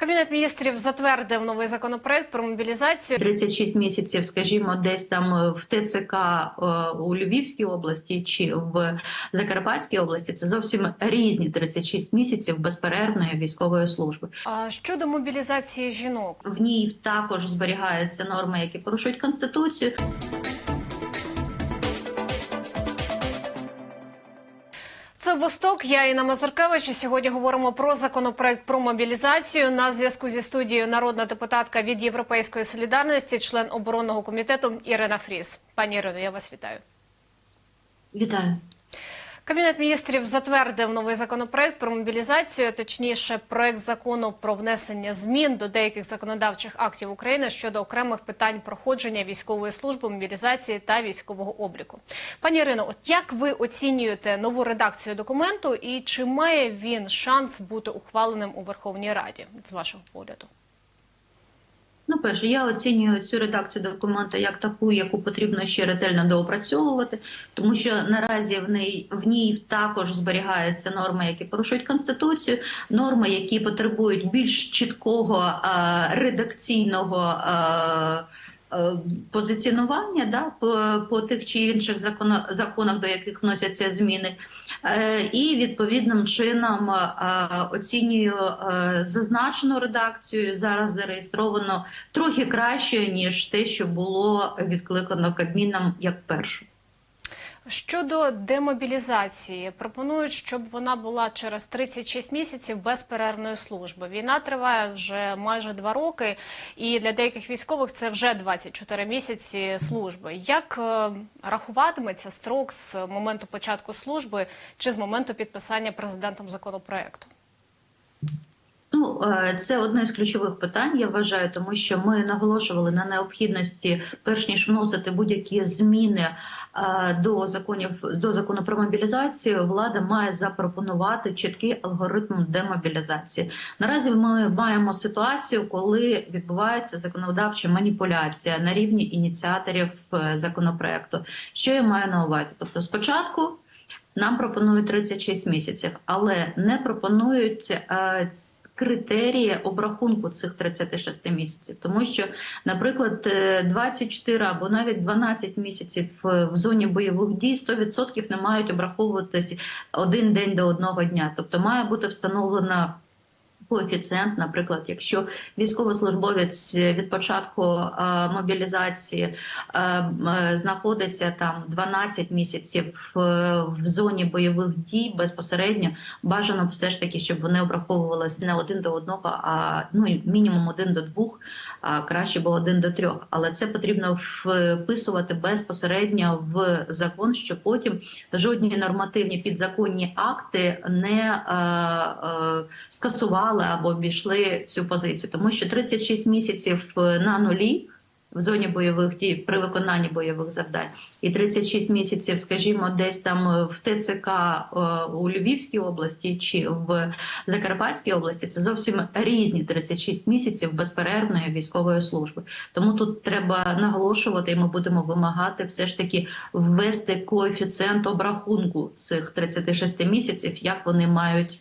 Кабінет міністрів затвердив новий законопроект про мобілізацію. 36 місяців, скажімо, десь там е, в ТЦК е, у Львівській області чи в Закарпатській області це зовсім різні 36 місяців безперервної військової служби. А щодо мобілізації жінок, В ній також зберігаються норми, які порушують конституцію. Восток. Я Інна Мазуркевич. І Сьогодні говоримо про законопроект про мобілізацію. На зв'язку зі студією народна депутатка від Європейської солідарності, член оборонного комітету Ірина Фріс. Пані Ірино, я вас вітаю. Вітаю. Кабінет міністрів затвердив новий законопроект про мобілізацію, точніше, проект закону про внесення змін до деяких законодавчих актів України щодо окремих питань проходження військової служби, мобілізації та військового обліку. Пані Ірино, от як ви оцінюєте нову редакцію документу і чи має він шанс бути ухваленим у Верховній Раді з вашого погляду? Перше, я оцінюю цю редакцію документа як таку, яку потрібно ще ретельно доопрацьовувати, тому що наразі в ній в ній також зберігаються норми, які порушують конституцію, норми, які потребують більш чіткого е, редакційного. Е, е, Позиціонування да, по, по тих чи інших законах, законах, до яких вносяться зміни, і відповідним чином е, оцінюю е, зазначену редакцію. Зараз зареєстровано трохи краще ніж те, що було відкликано Кабміном як першу. Щодо демобілізації, пропонують, щоб вона була через 36 місяців безперервної служби. Війна триває вже майже два роки, і для деяких військових це вже 24 місяці служби. Як е, рахуватиметься строк з моменту початку служби чи з моменту підписання президентом законопроекту? Ну, е, це одне з ключових питань, я вважаю, тому що ми наголошували на необхідності, перш ніж вносити будь-які зміни до законів до закону про мобілізацію, влада має запропонувати чіткий алгоритм демобілізації. Наразі ми маємо ситуацію, коли відбувається законодавча маніпуляція на рівні ініціаторів е, законопроекту. Що я маю на увазі? Тобто, спочатку. Нам пропонують 36 місяців, але не пропонують е, критерії обрахунку цих 36 місяців, тому що, наприклад, е, 24 або навіть 12 місяців е, в зоні бойових дій 100% не мають обраховуватись один день до одного дня. Тобто має бути встановлена коефіцієнт, наприклад, якщо військовослужбовець від початку е, мобілізації е, е, знаходиться там 12 місяців в зоні бойових дій безпосередньо, бажано все ж таки, щоб вони обраховувалися не один до одного, а ну мінімум один до двох, краще було один до трьох. Але це потрібно вписувати безпосередньо в закон, щоб потім жодні нормативні підзаконні акти не е, е, скасували або обійшли цю позицію, тому що 36 місяців е, на нулі в зоні бойових дій при виконанні бойових завдань, і 36 місяців, скажімо, десь там е, в ТЦК е, у Львівській області чи в Закарпатській області це зовсім різні 36 місяців безперервної військової служби. Тому тут треба наголошувати, і ми будемо вимагати все ж таки ввести коефіцієнт обрахунку цих 36 місяців, як вони мають.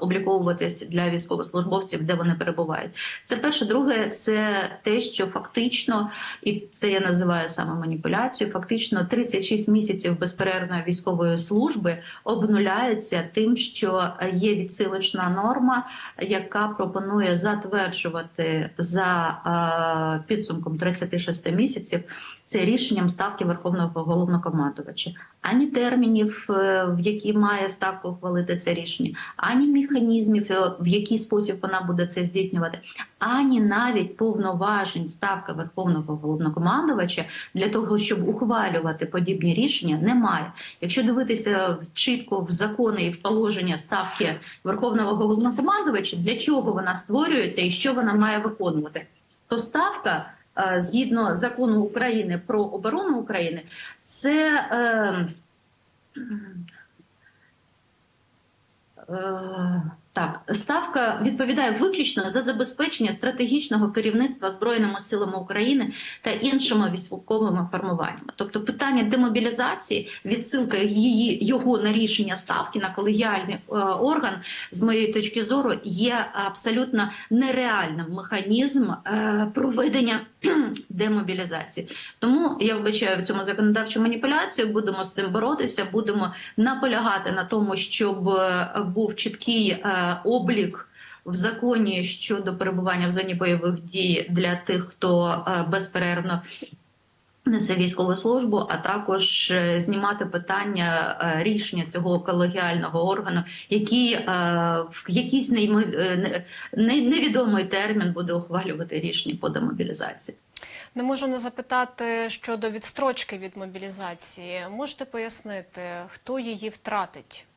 Обліковуватись для військовослужбовців, де вони перебувають, це перше. Друге, це те, що фактично, і це я називаю саме маніпуляцією. Фактично, 36 місяців безперервної військової служби обнуляється тим, що є відсилочна норма, яка пропонує затверджувати за підсумком 36 місяців це рішенням ставки Верховного головнокомандувача, ані термінів, в які має ставку ухвалити це рішення ані механізмів, в який спосіб вона буде це здійснювати, ані навіть повноважень ставка верховного головнокомандувача для того, щоб ухвалювати подібні рішення, немає. Якщо дивитися чітко в закони і в положення ставки верховного головнокомандувача, для чого вона створюється і що вона має виконувати, то ставка. Згідно закону України про оборону України, це е, Е, Так, ставка відповідає виключно за забезпечення стратегічного керівництва збройними силами України та іншими військовими формуваннями. Тобто, питання демобілізації, відсилка її його на рішення ставки на колегіальний е, орган, з моєї точки зору, є абсолютно нереальним механізм е, проведення демобілізації. Тому я вбачаю в цьому законодавчу маніпуляцію. Будемо з цим боротися, будемо наполягати на тому, щоб е, був чіткий е, облік в законі щодо перебування в зоні бойових дій для тих, хто е, безперервно. Несе військову службу, а також е, знімати питання е, рішення цього колегіального органу, який в якийсь невідомий термін буде ухвалювати рішення по демобілізації. Не можу не запитати щодо відстрочки від мобілізації. Можете пояснити, хто її втратить?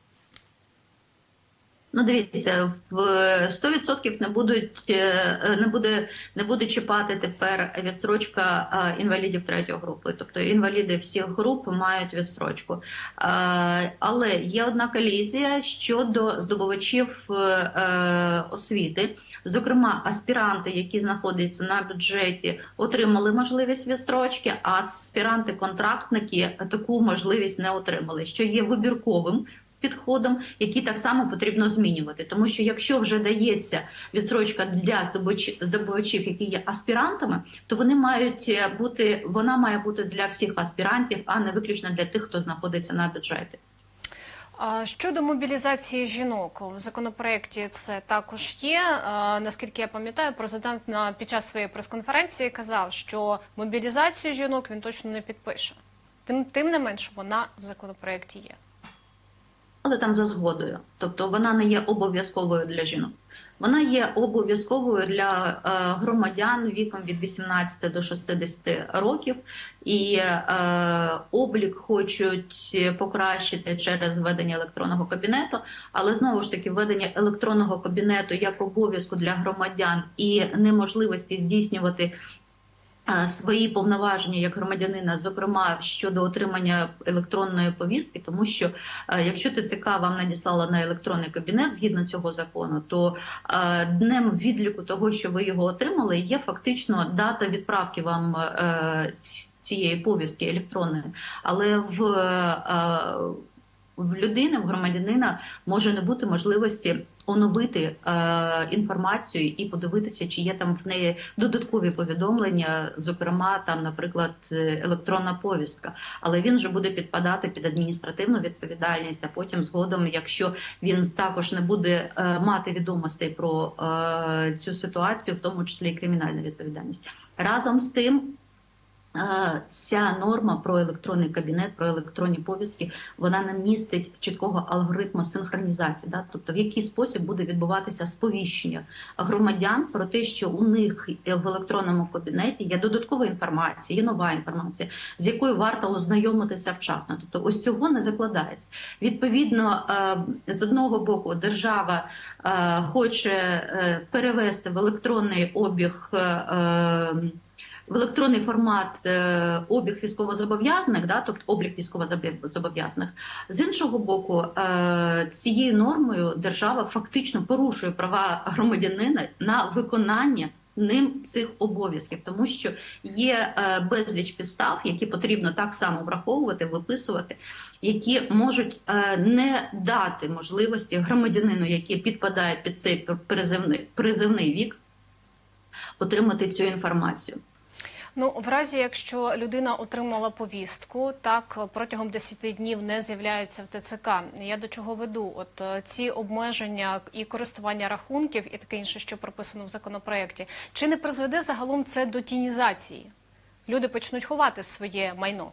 Ну, дивіться, в 100% не будуть е, не буде не буде чіпати тепер відстрочка е, інвалідів третьої групи. Тобто інваліди всіх груп мають відстрочку. Е, Але є одна колізія щодо здобувачів е, освіти. Зокрема, аспіранти, які знаходяться на бюджеті, отримали можливість відстрочки, а аспіранти-контрактники таку можливість не отримали, що є вибірковим підходом, які так само потрібно змінювати. Тому що якщо вже дається відсрочка для здобувачів, які є аспірантами, то вони мають е, бути, вона має бути для всіх аспірантів, а не виключно для тих, хто знаходиться на бюджеті. Щодо мобілізації жінок в законопроєкті це також є. Наскільки я пам'ятаю, президент на під час своєї прес-конференції казав, що мобілізацію жінок він точно не підпише. Тим тим не менш, вона в законопроєкті є. Але там за згодою. Тобто вона не є обов'язковою для жінок. Вона є обов'язковою для е, громадян віком від 18 до 60 років, і е, облік хочуть покращити через введення електронного кабінету. Але знову ж таки, введення електронного кабінету як обов'язку для громадян і неможливості здійснювати свої повноваження як громадянина, зокрема щодо отримання електронної повістки, тому що якщо ТЦК вам надіслала на електронний кабінет згідно цього закону, то днем відліку того, що ви його отримали, є фактично дата відправки вам е, цієї повістки електронної, але в е, в людини, в громадянина може не бути можливості оновити е, інформацію і подивитися, чи є там в неї додаткові повідомлення, зокрема, там, наприклад, е, електронна повістка. Але він же буде підпадати під адміністративну відповідальність. А потім, згодом, якщо він також не буде е, мати відомостей про е, цю ситуацію, в тому числі і кримінальну відповідальність, разом з тим. Ця норма про електронний кабінет, про електронні повістки, вона не містить чіткого алгоритму синхронізації, да? тобто в який спосіб буде відбуватися сповіщення громадян про те, що у них в електронному кабінеті є додаткова інформація, є нова інформація, з якою варто ознайомитися вчасно. Тобто, ось цього не закладається. Відповідно, е, з одного боку, держава е, хоче е, перевести в електронний обіг. В електронний формат е, обіг військовозобов'язаних, да, тобто облік військовозобов'язаних. З іншого боку, е, цією нормою держава фактично порушує права громадянина на виконання ним цих обов'язків, тому що є е, безліч підстав, які потрібно так само враховувати, виписувати, які можуть не дати можливості громадянину, який підпадає під цей призивний, призивний вік, отримати цю інформацію. Ну, в разі, якщо людина отримала повістку, так протягом 10 днів не з'являється в ТЦК. Я до чого веду? От е, ці обмеження і користування рахунків, і таке інше, що прописано в законопроєкті, чи не призведе загалом це до тінізації? Люди почнуть ховати своє майно.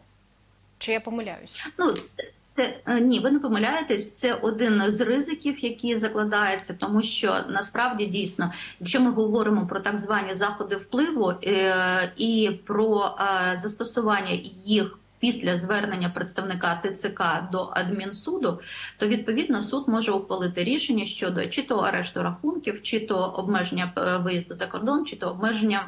Чи я помиляюсь? Ну, це, це е, ні, ви не помиляєтесь. Це один з ризиків, які закладаються, тому що насправді дійсно, якщо ми говоримо про так звані заходи впливу е, і про е, застосування їх. Після звернення представника ТЦК до адмінсуду, то відповідно суд може ухвалити рішення щодо чи то арешту рахунків, чи то обмеження виїзду за кордон, чи то обмеження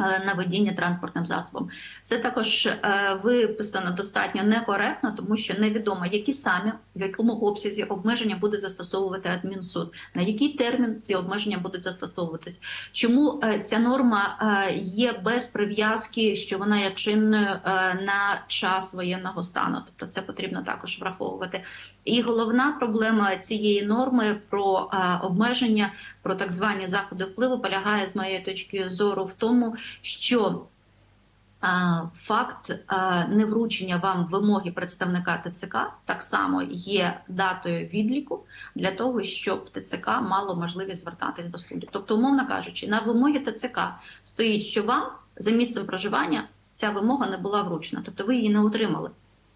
на водіння транспортним засобом. Це також е, виписано достатньо некоректно, тому що невідомо, які саме в якому обсязі обмеження буде застосовувати адмінсуд, на який термін ці обмеження будуть застосовуватись. Чому е, ця норма е, є без прив'язки, що вона є чинною е, на час воєнного стану? Тобто це потрібно також враховувати. І головна проблема цієї норми про е, обмеження, про так звані заходи впливу полягає з моєї точки зору в тому, що е, факт е, невручення вам вимоги представника ТЦК так само є датою відліку для того, щоб ТЦК мало можливість звертатись до суду. Тобто, умовно кажучи, на вимоги ТЦК стоїть, що вам за місцем проживання ця вимога не була вручена, тобто ви її не отримали.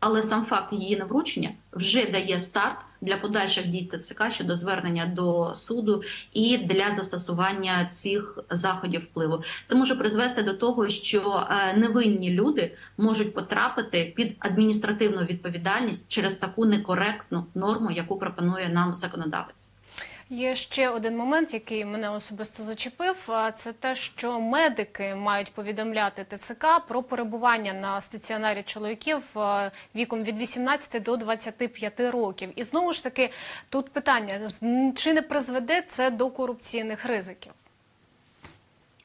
Але сам факт її навручення вже дає старт для подальших дій ТЦК щодо звернення до суду і для застосування цих заходів впливу. Це може призвести до того, що е, невинні люди можуть потрапити під адміністративну відповідальність через таку некоректну норму, яку пропонує нам законодавець. Є ще один момент, який мене особисто зачепив. Це те, що медики мають повідомляти ТЦК про перебування на стаціонарі чоловіків е, віком від 18 до 25 років. І знову ж таки, тут питання: чи не призведе це до корупційних ризиків?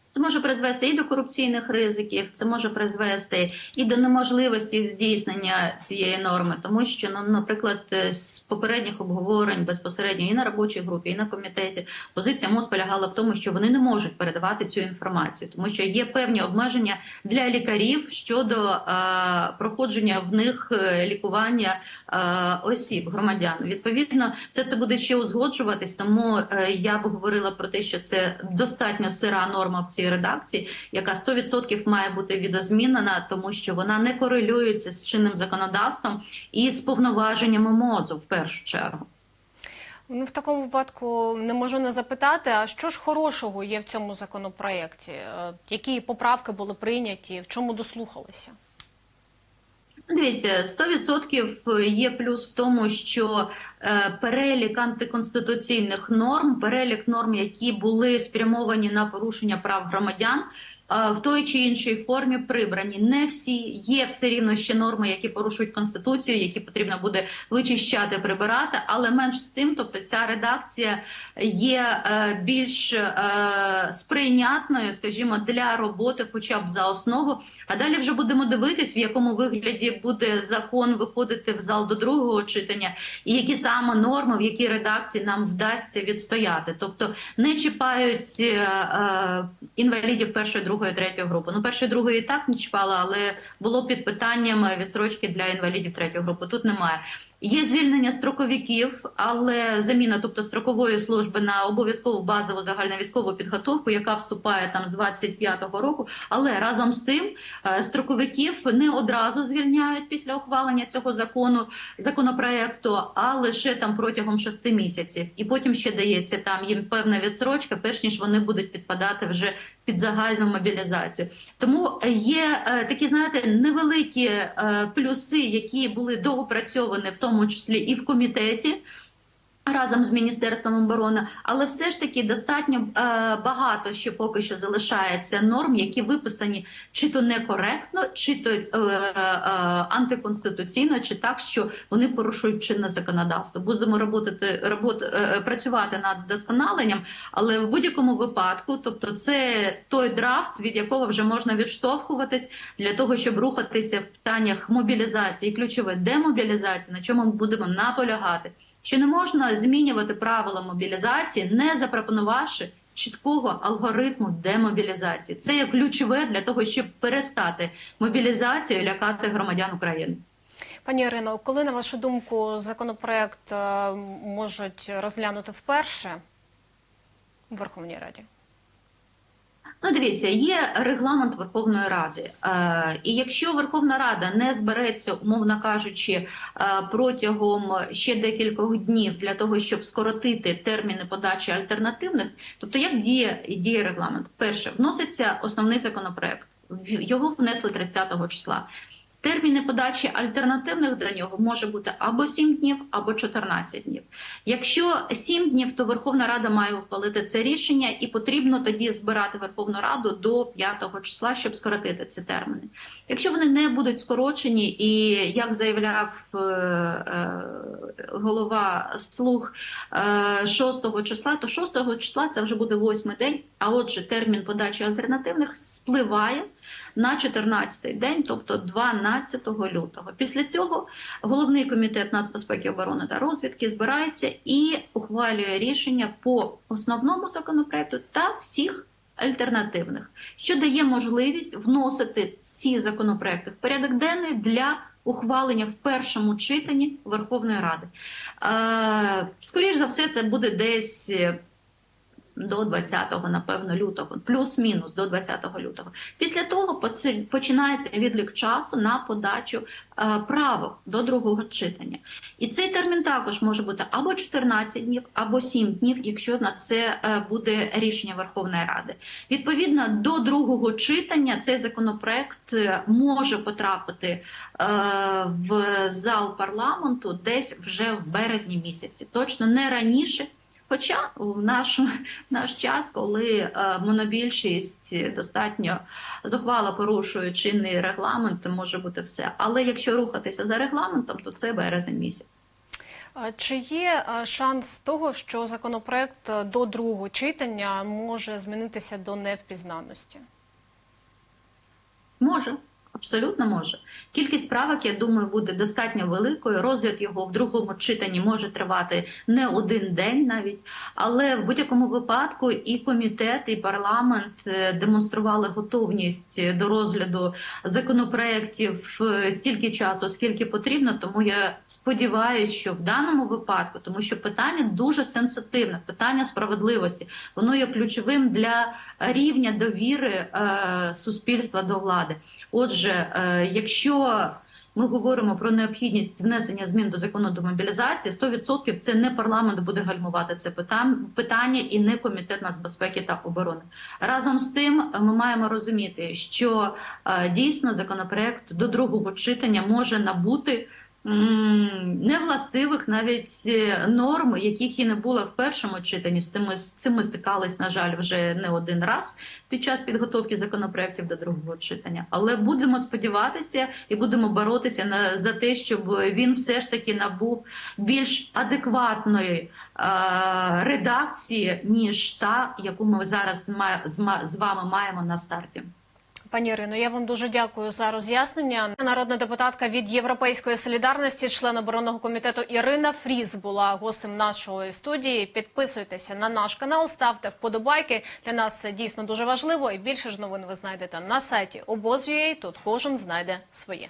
Це може призвести і до корупційних ризиків, це може призвести і до неможливості здійснення цієї норми, тому що, ну, наприклад, е, з попередніх обговорень безпосередньо і на робочій групі, і на комітеті позиція МОЗ полягала в тому, що вони не можуть передавати цю інформацію, тому що є певні обмеження для лікарів щодо е, проходження в них е, лікування е, осіб, громадян. Відповідно, все це буде ще узгоджуватись, тому е, я б говорила про те, що це достатньо сира норма в цій редакції, яка 100% має бути відозмінена, тому що вона не корелюється з чинним законодавством і з повноваженнями МОЗу в першу чергу. Ну, в такому випадку не можу не запитати, а що ж хорошого є в цьому законопроєкті? Е, Які поправки були прийняті, в чому дослухалися? Дивіться, 100% є плюс в тому, що перелік антиконституційних норм, перелік норм, які були спрямовані на порушення прав громадян, е, в той чи іншій формі прибрані. Не всі є все рівно ще норми, які порушують конституцію, які потрібно буде вичищати, прибирати, але менш з тим, тобто ця редакція є е, більш е, сприйнятною, скажімо, для роботи, хоча б за основу. А далі вже будемо дивитись, в якому вигляді буде закон виходити в зал до другого читання, і які саме норми, в якій редакції нам вдасться відстояти. Тобто не чіпають е, е, інвалідів першої, другої, третьої групи. Ну, першої, другої і так не чіпала, але було під питанням відсрочки для інвалідів третьої групи. Тут немає. Є звільнення строковиків, але заміна, тобто строкової служби на обов'язкову базову загальновійськову підготовку, яка вступає там з 25-го року. Але разом з тим е, строковиків не одразу звільняють після ухвалення цього закону законопроекту, а лише там протягом шести місяців. І потім ще дається там їм певна відсрочка, перш ніж вони будуть підпадати вже під загальну мобілізацію. Тому є е, такі, знаєте, невеликі е, плюси, які були доопрацьовані, в тому числі і в комітеті. Разом з міністерством оборони, але все ж таки достатньо е, багато ще поки що залишається норм, які виписані чи то некоректно, чи то е, е, антиконституційно, чи так, що вони порушують чинне законодавство. Будемо роботи, робот, е, працювати над досконаленням, але в будь-якому випадку, тобто, це той драфт, від якого вже можна відштовхуватись для того, щоб рухатися в питаннях мобілізації, ключове демобілізації, на чому ми будемо наполягати що не можна змінювати правила мобілізації, не запропонувавши чіткого алгоритму демобілізації. Це є ключове для того, щоб перестати мобілізацію лякати громадян України. Пані Ірино, коли на вашу думку законопроект е, можуть розглянути вперше в Верховній Раді? Ну, дивіться, є регламент Верховної Ради, е, і якщо Верховна Рада не збереться, умовно кажучи, е, протягом ще декількох днів для того, щоб скоротити терміни подачі альтернативних, тобто як діє діє регламент? Перше, вноситься основний законопроект. Його внесли 30 числа. Терміни подачі альтернативних до нього може бути або 7 днів, або 14 днів. Якщо 7 днів, то Верховна Рада має ухвалити це рішення, і потрібно тоді збирати Верховну Раду до 5 числа, щоб скоротити ці терміни. Якщо вони не будуть скорочені, і як заявляв е, е, голова слуг е, 6 числа, то 6 числа це вже буде 8 день. А отже, термін подачі альтернативних спливає на 14-й день, тобто 12 лютого. Після цього головний комітет нацбезпеки, оборони та розвідки збирається і ухвалює рішення по основному законопроекту та всіх альтернативних, що дає можливість вносити ці законопроекти в порядок денний для ухвалення в першому читанні Верховної Ради. Е, Скоріше за все, це буде десь. До 20, напевно, лютого, плюс-мінус до 20 лютого. Після того починається відлік часу на подачу е, правок до другого читання. І цей термін також може бути або 14 днів, або 7 днів, якщо на це е, буде рішення Верховної Ради. Відповідно до другого читання цей законопроект е, може потрапити в зал парламенту десь вже в березні місяці, точно не раніше. Хоча в наш, наш час, коли е, монобільшість достатньо зухвало порушує чинний регламент, то може бути все. Але якщо рухатися за регламентом, то це березень місяць. Чи є е, шанс того, що законопроект е, до другого читання може змінитися до невпізнаності? Може, абсолютно може. Кількість правок, я думаю, буде достатньо великою. Розгляд його в другому читанні може тривати не один день навіть. Але в будь-якому випадку і комітет, і парламент е, демонстрували готовність до розгляду законопроєктів е, стільки часу, скільки потрібно. Тому я сподіваюся, що в даному випадку, тому що питання дуже сенситивне, питання справедливості, воно є ключовим для рівня довіри е, суспільства до влади. Отже, е, якщо ми говоримо про необхідність внесення змін до закону до мобілізації, 100% це не парламент буде гальмувати це питан- питання і не комітет нацбезпеки та оборони. Разом з тим, ми маємо розуміти, що е, дійсно законопроект до другого читання може набути. Невластивих навіть е, норм, яких і не було в першому читанні. З тим ми, з цим ми стикались, на жаль, вже не один раз під час підготовки законопроєктів до другого читання. Але будемо сподіватися і будемо боротися на за те, щоб він все ж таки набув більш адекватної е, редакції, ніж та, яку ми зараз з вами маємо на старті. Пані Ірино, я вам дуже дякую за роз'яснення. Народна депутатка від Європейської солідарності, член оборонного комітету Ірина Фріз була гостем нашої студії. Підписуйтеся на наш канал, ставте вподобайки. Для нас це дійсно дуже важливо. І більше ж новин ви знайдете на сайті обоз.ua. Тут кожен знайде своє.